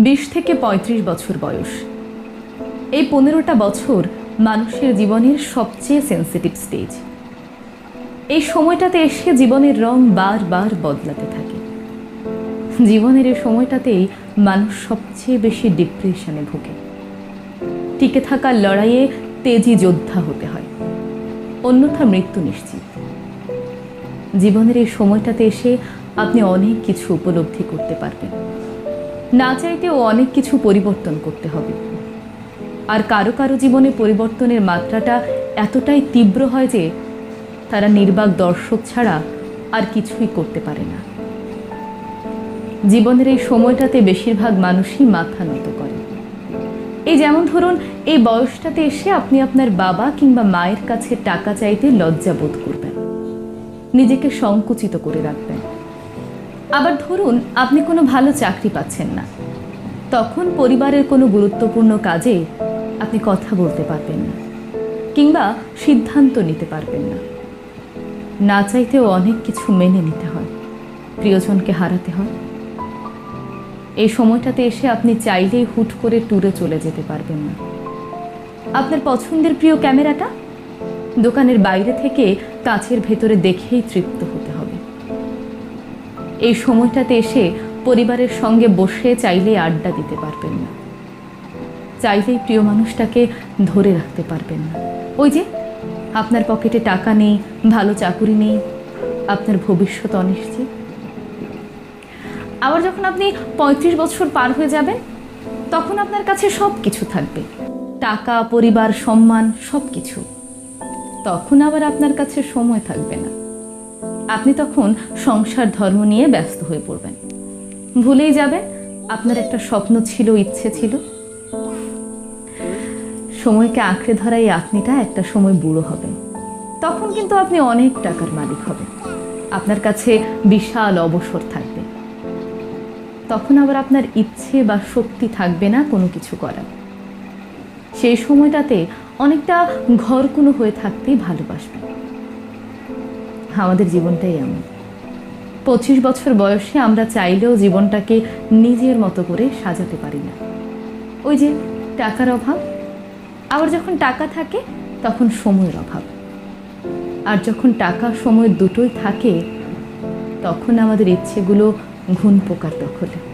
বিশ থেকে পঁয়ত্রিশ বছর বয়স। এই পনেরোটা বছর মানুষের জীবনের সবচেয়ে সেন্সিটিভ স্টেজ এই সময়টাতে এসে জীবনের রং বারবার বদলাতে থাকে। জীবনের এই সময়টাতেই মানুষ সবচেয়ে বেশি ডিপ্রেশনে ভোগে। টিকে থাকার লড়াইয়ে তেজি যোদ্ধা হতে হয়। অন্যথা মৃত্যু নিশ্চিত। জীবনের এই সময়টাতে এসে আপনি অনেক কিছু উপলব্ধি করতে পারবেন। না চাইতেও অনেক কিছু পরিবর্তন করতে হবে। আর কারও কারও জীবনে পরিবর্তনের মাত্রাটা এতটাই তীব্র হয় যে, তারা নির্বাক দর্শক ছাড়া আর কিছুই করতে পারে না। জীবনের এই সময়টাতে বেশিরভাগ মানুষই মাথা নত করে। এই যেমন ধরুন, এই বয়সটাতে এসে আপনি আপনার বাবা কিংবা মায়ের কাছে টাকা চাইতে লজ্জা বোধ করবেন। নিজেকে সংকুচিত করে রাখবেন। আবার ধরুন, আপনি কোনো ভালো চাকরি পাচ্ছেন না। তখন পরিবারের কোনো গুরুত্বপূর্ণ কাজে আপনি কথা বলতে পারবেন না, কিংবা সিদ্ধান্ত নিতে পারবেন না। না চাইতেও অনেক কিছু মেনে নিতে হয়, প্রিয়জনকে হারাতে হয়। এই সময়টাতে এসে আপনি চাইলেই হুট করে ট্যুরে চলে যেতে পারবেন না। আপনার পছন্দের প্রিয় ক্যামেরাটা? দোকানের বাইরে থেকে কাছের ভেতরে দেখেই তৃপ্ত হতে এই সময়টাতে এসে পরিবারের সঙ্গে বসে চাইলেই আড্ডা দিতে পারবেন না। চাইলেই প্রিয় মানুষটাকে ধরে রাখতে পারবেন না। ওই যে, আপনার পকেটে টাকা নেই, ভালো চাকুরি নেই, আপনার ভবিষ্যৎ অনিশ্চিত। আবার যখন আপনি পঁয়ত্রিশ বছর পার হয়ে যাবেন, তখন আপনার কাছে সব কিছু থাকবে। টাকা, পরিবার, সম্মান সব কিছু তখন আবার আপনার কাছে সময় থাকবে না। আপনি তখন সংসার ধর্ম নিয়ে ব্যস্ত হয়ে পড়বেন। ভুলেই যাবেন, আপনার একটা স্বপ্ন ছিল, ইচ্ছে ছিল। সময়কে আঁকড়ে ধরা এই আপনিটা একটা সময় বুড়ো হবেন। তখন কিন্তু আপনি অনেক টাকার মালিক হবেন। আপনার কাছে বিশাল অবসর থাকবে। তখন আবার আপনার ইচ্ছে বা শক্তি থাকবে না কোনো কিছু করার। সেই সময়টাতে অনেকটা ঘর কোনো হয়ে থাকতেই ভালোবাসবেন। আমাদের জীবনটাই এমন। পঁচিশ বছর বয়সে আমরা চাইলেও জীবনটাকে নিজের মতো করে সাজাতে পারি না। ওই যে টাকার অভাব, আবার যখন টাকা থাকে তখন সময়ের অভাব। আর যখন টাকা সময় দুটোই থাকে, তখন আমাদের ইচ্ছেগুলো ঘুন পোকার দখলে।